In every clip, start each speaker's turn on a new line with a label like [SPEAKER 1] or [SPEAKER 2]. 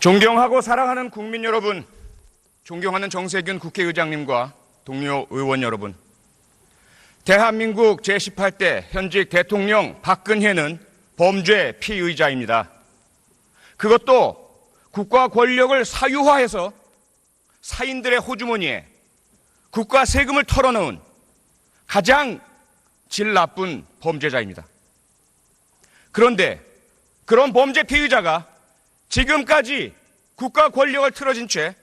[SPEAKER 1] 존경하고 사랑하는 국민 여러분, 존경하는 정세균 국회의장님과 동료 의원 여러분. 대한민국 제18대 현직 대통령 박근혜는 범죄 피의자입니다. 그것도 국가 권력을 사유화해서 사인들의 호주머니에 국가 세금을 털어넣은 가장 질 나쁜 범죄자입니다. 그런데 그런 범죄 피의자가 지금까지 국가 권력을 틀어진 채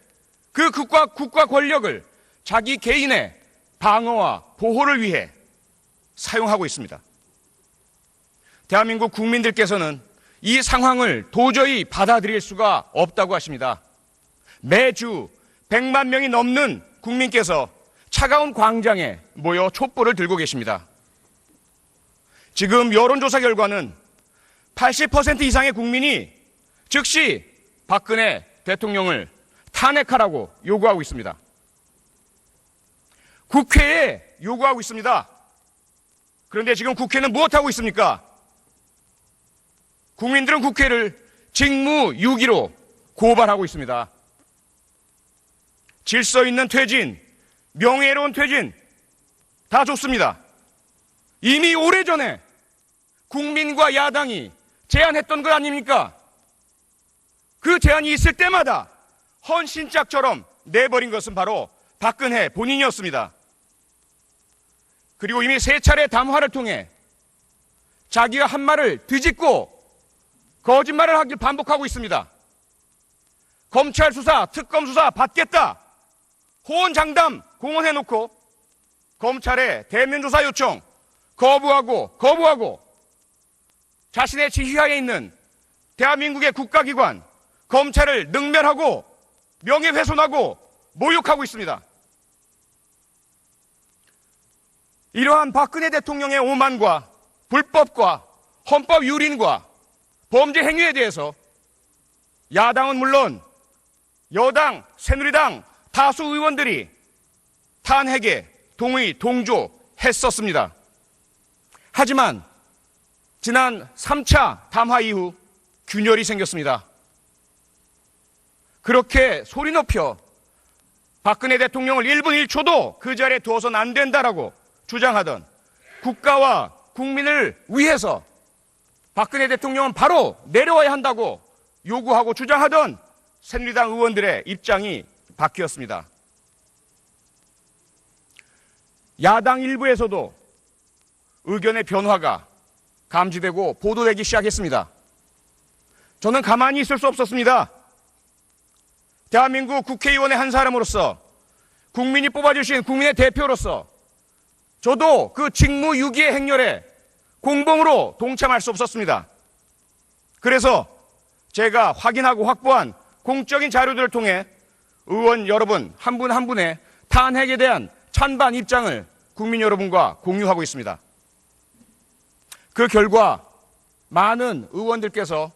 [SPEAKER 1] 그 국가, 국가 권력을 자기 개인의 방어와 보호를 위해 사용하고 있습니다. 대한민국 국민들께서는 이 상황을 도저히 받아들일 수가 없다고 하십니다. 매주 100만 명이 넘는 국민께서 차가운 광장에 모여 촛불을 들고 계십니다. 지금 여론조사 결과는 80% 이상의 국민이 즉시 박근혜 대통령을 탄핵하라고 요구하고 있습니다. 국회에 요구하고 있습니다. 그런데 지금 국회는 무엇하고 있습니까? 국민들은 국회를 직무유기로 고발하고 있습니다. 질서 있는 퇴진, 명예로운 퇴진, 다 좋습니다. 이미 오래전에 국민과 야당이 제안했던 것 아닙니까? 그 제안이 있을 때마다 헌신짝처럼 내버린 것은 바로 박근혜 본인이었습니다. 그리고 이미 세 차례 담화를 통해 자기가 한 말을 뒤집고 거짓말을 하길 반복하고 있습니다. 검찰 수사, 특검 수사 받겠다. 호언장담 공언해놓고 검찰의 대면 조사 요청 거부하고 거부하고 자신의 지휘하에 있는 대한민국의 국가기관 검찰을 능멸하고 명예훼손하고 모욕하고 있습니다. 이러한 박근혜 대통령의 오만과 불법과 헌법 유린과 범죄 행위에 대해서 야당은 물론 여당, 새누리당 다수 의원들이 탄핵에 동의, 동조했었습니다. 하지만 지난 3차 담화 이후 균열이 생겼습니다. 그렇게 소리 높여 박근혜 대통령을 1분 1초도 그 자리에 두어서는 안 된다라고 주장하던 국가와 국민을 위해서 박근혜 대통령은 바로 내려와야 한다고 요구하고 주장하던 새누리당 의원들의 입장이 바뀌었습니다. 야당 일부에서도 의견의 변화가 감지되고 보도되기 시작했습니다. 저는 가만히 있을 수 없었습니다. 대한민국 국회의원의 한 사람으로서 국민이 뽑아주신 국민의 대표로서 저도 그 직무 유기의 행렬에 공범으로 동참할 수 없었습니다. 그래서 제가 확인하고 확보한 공적인 자료들을 통해 의원 여러분 한 분한 분의 탄핵에 대한 찬반 입장을 국민 여러분과 공유하고 있습니다. 그 결과 많은 의원들께서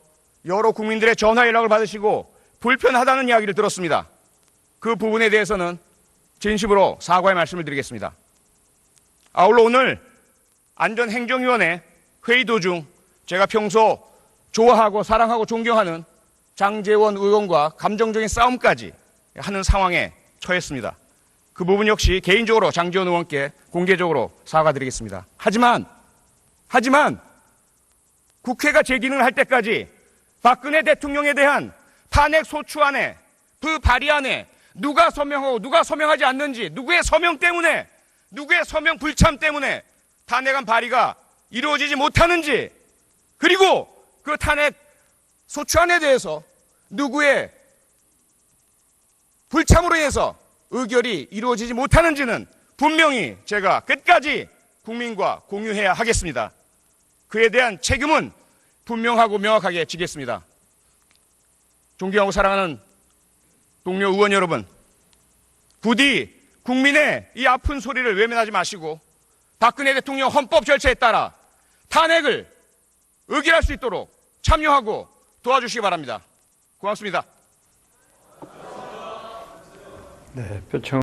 [SPEAKER 1] 여러 국민들의 전화 연락을 받으시고 불편하다는 이야기를 들었습니다. 그 부분에 대해서는 진심으로 사과의 말씀을 드리겠습니다. 아울러 오늘 안전행정위원회 회의 도중 제가 평소 좋아하고 사랑하고 존경하는 장재원 의원과 감정적인 싸움까지 하는 상황에 처했습니다. 그 부분 역시 개인적으로 장재원 의원께 공개적으로 사과드리겠습니다. 하지만, 하지만 국회가 제 기능을 할 때까지 박근혜 대통령에 대한 탄핵 소추안에 그 발의안에 누가 서명하고 누가 서명하지 않는지 누구의 서명 때문에 누구의 서명 불참 때문에 탄핵안 발의가 이루어지지 못하는지 그리고 그 탄핵 소추안에 대해서 누구의 불참으로 인해서 의결이 이루어지지 못하는지는 분명히 제가 끝까지 국민과 공유해야 하겠습니다. 그에 대한 책임은 분명하고 명확하게 지겠습니다. 존경하고 사랑하는 동료 의원 여러분, 부디 국민의 이 아픈 소리를 외면하지 마시고 박근혜 대통령 헌법 절차에 따라 탄핵을 의결할 수 있도록 참여하고 도와주시기 바랍니다. 고맙습니다.
[SPEAKER 2] 네, 표창